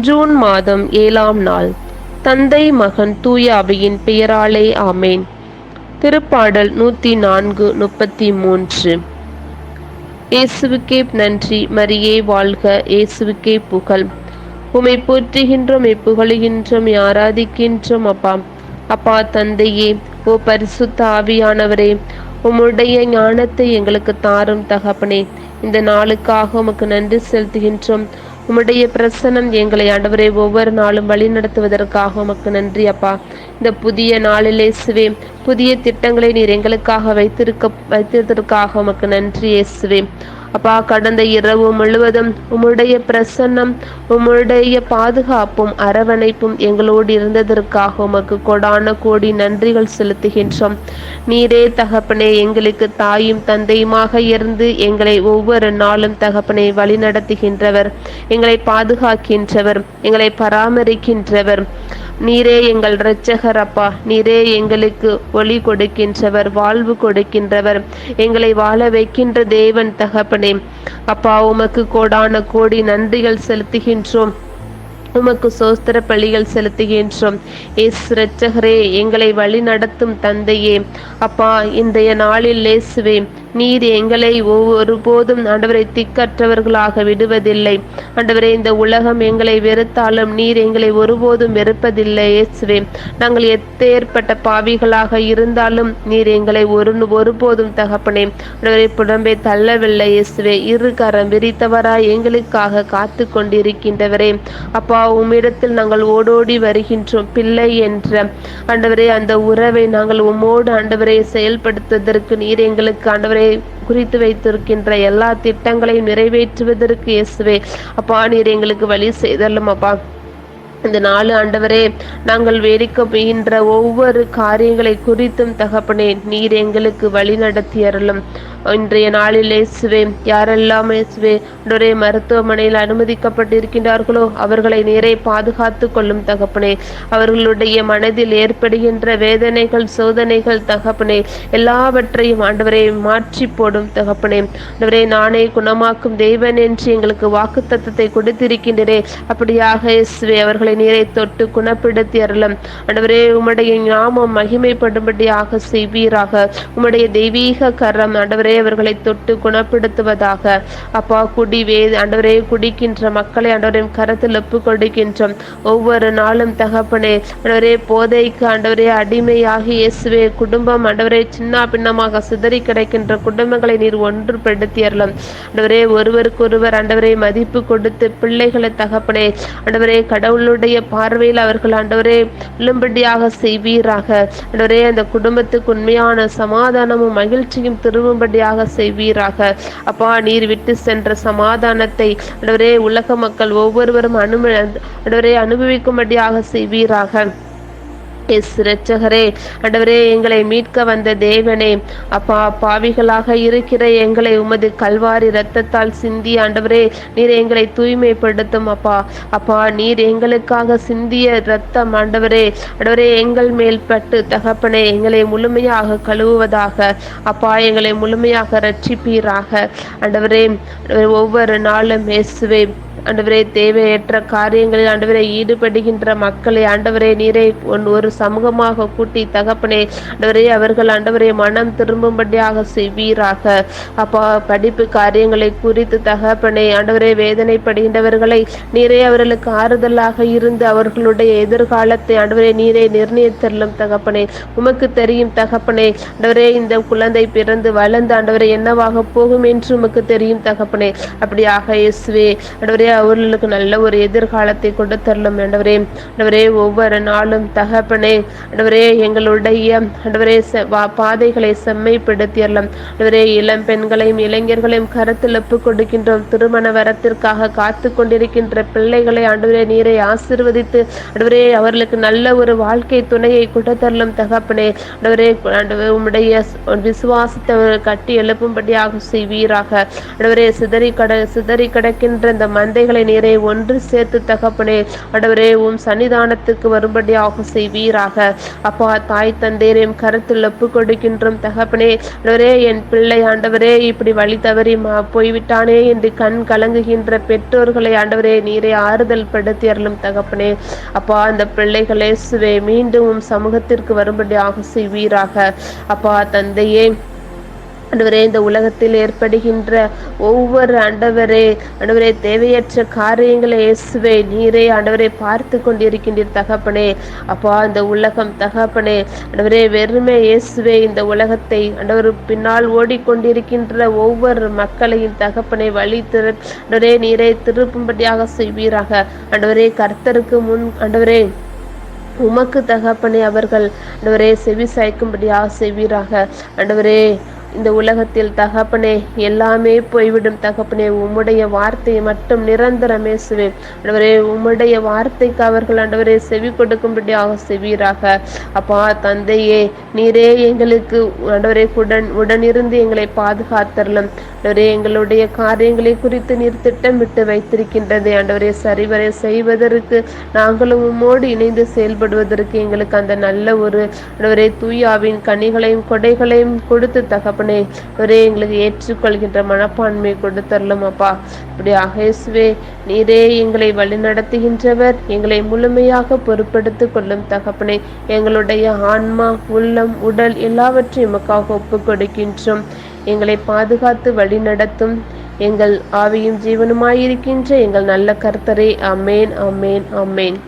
June மாதம் ஏழாம் நாள். தந்தை மகன் தூய அவையின் பெயராலே ஆமேன். திருப்பாடல் நூத்தி நான்கு முப்பத்தி மூன்று. இயேசுவுக்கே நன்றி மரியே வாழ்க இயேசுவுக்கே புகழ். உமை போற்றுகின்றோம் புகழுகின்றோம் ஆராதிக்கின்றோம் அப்பா. அப்பா தந்தையே ஓ பரிசுத்த ஆவியானவரே உம்முடைய ஞானத்தை எங்களுக்கு தாரும் தகப்பனே. இந்த நாளுக்காக உமக்கு நன்றி செலுத்துகின்றோம். உம்முடைய பிரசனம் எங்களை ஆண்டவரை ஒவ்வொரு நாளும் வழி நடத்துவதற்காக உமக்கு நன்றி அப்பா. இந்த புதிய நாளிலே சுவே புதிய திட்டங்களை நீர் எங்களுக்காக வைத்திருக்க வைத்திருப்பதற்காக உமக்கு நன்றி இயேசுவே. அப்பா கடந்த இரவு முழுவதும் உம்முடைய பிரசன்னம் உம்முடைய பாதுகாப்பும் அரவணைப்பும் எங்களோடு இருந்ததற்காக உமக்கு கொடான கோடி நன்றிகள் செலுத்துகின்றோம். நீரே தகப்பனே எங்களுக்கு தாயும் தந்தையுமாக இருந்து எங்களை ஒவ்வொரு நாளும் தகப்பனை வழி நடத்துகின்றவர் எங்களை பாதுகாக்கின்றவர் எங்களை பராமரிக்கின்றவர். நீரே எங்கள் இரட்சகர் அப்பா. நீரே எங்களுக்கு ஒளி கொடுக்கின்றவர் வாழ்வு கொடுக்கின்றவர். எங்களை வாழ வைக்கின்ற தேவன் தகப்பனே. அப்பா உமக்கு கோடான கோடி நன்றிகள் செலுத்துகின்றோம். உமக்கு சோஸ்திர பள்ளிகள் செலுத்துகின்றோம். எஸ் இரட்சகரே எங்களை வழி நடத்தும் தந்தையே. அப்பா இன்றைய நாளில் லேசுவே நீர் எங்களை ஒருபோதும் ஆண்டவரை திக்கற்றவர்களாக விடுவதில்லை. ஆண்டவரே இந்த உலகம் எங்களை வெறுத்தாலும் நீர் எங்களை ஒருபோதும் வெறுப்பதில்லை இயேசுவே. நாங்கள் எத்தேற்பட்ட பாவிகளாக இருந்தாலும் நீர் எங்களை ஒரு ஒருபோதும் தகப்பனே ஆண்டவரை புடம்பை தள்ளவில்லை இயேசுவே. இரு கரம் விரித்தவராய் எங்களுக்காக காத்து கொண்டிருக்கின்றவரே அப்பா உம்மிடத்தில் நாங்கள் ஓடோடி வருகின்றோம் பிள்ளை என்ற. ஆண்டவரே அந்த உறவை நாங்கள் உம்மோடு ஆண்டவரை செயல்படுத்துவதற்கு நீர் எங்களுக்கு ஆண்டவரை குறித்து வைத்திருக்கின்ற எல்லா திட்டங்களையும் நிறைவேற்றுவதற்கு இயேசுவே. அப்பா நீர் எங்களுக்கு வழி செய்தல்லும் அப்பா. இந்த நாலு ஆண்டவரே நாங்கள் வேடிக்க போகின்ற ஒவ்வொரு காரியங்களை குறித்தும் தகப்பனே நீர் எங்களுக்கு வழி நடத்தியறலும் இன்றைய நாளில் இயேசுவே யாரெல்லாம் இயேசுவே ஒரே மருத்துவமனையில் அனுமதிக்கப்பட்டிருக்கின்றார்களோ அவர்களை நேரே பாதுகாத்து கொள்ளும் தகப்பனே. அவர்களுடைய மனதில் ஏற்படுகின்ற வேதனைகள் சோதனைகள் தகப்பனே எல்லாவற்றையும் ஆண்டவரை மாற்றி போடும் தகப்பனே. ஆண்டவரே நானே குணமாக்கும் தெய்வன் என்று எங்களுக்கு வாக்கு தத்துவத்தை கொடுத்திருக்கின்றனே அப்படியாக இயேசுவே அவர்களை நீரை தொட்டு குணப்படுத்தி அருளும். ஆண்டவரே உம்முடைய ஞாபம் மகிமைப்படும்படியாக செய்வீராக. உம்முடைய தெய்வீக கரம் ஆண்டவரே அவர்களை தொட்டு குணப்படுத்துவதாக. அப்பா குடி வே ஆண்டவரே குடிக்கின்ற மக்களை ஆண்டவரையும் கரத்தில் ஒப்பு கொடுக்கின்றோம் ஒவ்வொரு நாளும் தகப்பனே ஆண்டவரே போதைக்கு ஆண்டவரே அடிமையாகி இயேசுவே குடும்பம் ஆண்டவரே சின்ன பின்னமாக சிதறி கிடைக்கின்ற குடும்பங்களை நீர் ஒன்றுபடுத்தி அருளும் ஆண்டவரே ஒருவருக்கு ஆண்டவரை மதிப்பு கொடுத்து பிள்ளைகளை தகப்பனே ஆண்டவரே கடவுளுடைய பார்வையில் அவர்கள் ஆண்டவரே விழும்படியாக செய்வீராக. ஆண்டவரே அந்த குடும்பத்துக்கு உண்மையான சமாதானமும் மகிழ்ச்சியும் திரும்பும்படி நிறைவாக செய்வீராக. அப்பா நீர் விட்டு சென்ற சமாதானத்தை அடவரே உலக மக்கள் ஒவ்வொருவரும் அனும அடவரே அனுபவிக்கும்படியாக செய்வீராக. எஸ் இரட்சகரே அண்டவரே எங்களை மீட்க வந்த தேவனே அப்பா பாவிகளாக இருக்கிற எங்களை உமது கல்வாரி இரத்தத்தால் சிந்தி ஆண்டவரே நீர் எங்களை தூய்மைப்படுத்தும் அப்பா. அப்பா நீர் எங்களுக்காக சிந்திய இரத்தம் ஆண்டவரே. அண்டவரே எங்கள் மேல் பட்டு தகப்பனே எங்களை முழுமையாக கழுவுவதாக. அப்பா எங்களை முழுமையாக ரட்சிப்பீராக ஆண்டவரே ஒவ்வொரு நாளும் இயேசுவே ஆண்டவரே தேவையற்ற காரியங்களில் ஆண்டவரை ஈடுபடுகின்ற மக்களை ஆண்டவரே நீரை ஒரு சமூகமாக கூட்டி தகப்பனே. ஆண்டவரே அவர்கள் ஆண்டவரை மனம் திரும்பும்படியாக செய்வீராக. அப்பா படிப்பு காரியங்களை குறித்து தகப்பனே ஆண்டவரே வேதனைப்படுகின்றவர்களை நீரே அவர்களுக்கு ஆறுதலாக இருந்து அவர்களுடைய எதிர்காலத்தை ஆண்டவரே நீரை நிர்ணயித்தள்ளும் தகப்பனே. உமக்கு தெரியும் தகப்பனே ஆண்டவரே இந்த குழந்தை பிறந்து வளர்ந்து ஆண்டவரை என்னவாக போகும் என்று உமக்கு தெரியும் தகப்பனே. அப்படியாக இயேசுவே ஆண்டவரே அவர்களுக்கு நல்ல ஒரு எதிர்காலத்தை கொண்டு தரலும். ஆண்டவரே ஆண்டவரே ஒவ்வொரு நாளும் தகப்பனே ஆண்டவரே எங்களுடைய ஆண்டவரே பாதைகளை செம்மைப்படுத்தியறலாம் ஆண்டவரே இளம் பெண்களையும் இளைஞர்களையும் கருத்தில் ஒப்பு கொடுக்கின்றோம். திருமண வரத்திற்காக காத்து கொண்டிருக்கின்ற பிள்ளைகளை ஆண்டவரே நீரை ஆசிர்வதித்து ஆண்டவரே அவர்களுக்கு நல்ல ஒரு வாழ்க்கை துணையை கொடுத்தரலும் தகப்பனே. ஆண்டவரே உம்முடைய விசுவாசத்தை கட்டி எழுப்பும்படியாக செய்வீராக. ஆண்டவரே சிதறி கட சிதறி கிடக்கின்ற இந்த மந்தை குழந்தைகளை நேரே ஒன்று சேர்த்து தகப்பனே. ஆண்டவரே உம் சன்னிதானத்துக்கு வரும்படியாக செய்வீராக. அப்பா தாய் தந்தையரையும் கருத்தில் ஒப்பு கொடுக்கின்றோம் தகப்பனே. ஆண்டவரே என் பிள்ளை ஆண்டவரே இப்படி வழி தவறி மா- போய்விட்டானே என்று கண் கலங்குகின்ற பெற்றோர்களை ஆண்டவரே நீரை ஆறுதல் படுத்தி அருளும் தகப்பனே. அப்பா அந்த பிள்ளைகளே சுவே மீண்டும் உம் சமூகத்திற்கு வரும்படியாக செய்வீராக. அப்பா தந்தையே அன்றுவரே இந்த உலகத்தில் ஏற்படுகின்ற ஒவ்வொரு ஆண்டவரே ஆண்டவரே தேவையற்ற காரியங்களை இயேசுவே நீரே ஆண்டவரே பார்த்து கொண்டிருக்கின்றீர் தகப்பனே. அப்பா இந்த உலகம் தகப்பனே ஆண்டவரே வெறுமை இயேசுவே இந்த உலகத்தை ஆண்டவர் பின்னால் ஓடிக்கொண்டிருக்கின்ற ஒவ்வொரு மக்களையும் தகப்பனை வழி திரு ஆண்டவரே நீரை திருப்பும்படியாக செய்வீராக. ஆண்டவரே கர்த்தருக்கு முன் ஆண்டவரே உமக்கு தகப்பனே அவர்கள் ஆண்டவரே செவி சாய்க்கும்படியாக செய்வீராக. ஆண்டவரே இந்த உலகத்தில் தகப்பனே எல்லாமே போய்விடும் தகப்பனே. உம்முடைய வார்த்தையை மட்டும் நிரந்தரமே சுவே ஆண்டவரே உம்முடைய வார்த்தைக்கு அவர்கள் ஆண்டவரே செவி கொடுக்கும்படியாக செவீராக. அப்பா தந்தையே நீரே எங்களுக்கு ஆண்டவரே உடன் உடனிருந்து எங்களை பாதுகாத்தரலும். ஆண்டவரே எங்களுடைய காரியங்களை குறித்து நீர் திட்டமிட்டு வைத்திருக்கின்றது. ஆண்டவரே சரிவரை செய்வதற்கு நாங்களும் உம்மோடு இணைந்து செயல்படுவதற்கு எங்களுக்கு அந்த நல்ல ஒரு ஆண்டவரே தூயாவின் கனிகளையும் கொடைகளையும் கொடுத்து தகப்ப தகப்பனே ஒரே எங்களுக்கு ஏற்றுக்கொள்கின்ற மனப்பான்மை கொடுத்தரலும் அப்பா இப்படி அகேசுவே நீரே எங்களை வழிநடத்துகின்றவர் எங்களை முழுமையாக பொறுப்படுத்திக் கொள்ளும் தகப்பனே எங்களுடைய ஆன்மா உள்ளம் உடல் எல்லாவற்றையும் எமக்காக ஒப்புக் கொடுக்கின்றோம். எங்களை பாதுகாத்து வழிநடத்தும் எங்கள் ஆவியும் ஜீவனுமாயிருக்கின்ற எங்கள் நல்ல கர்த்தரே அமேன் அமேன் அமேன்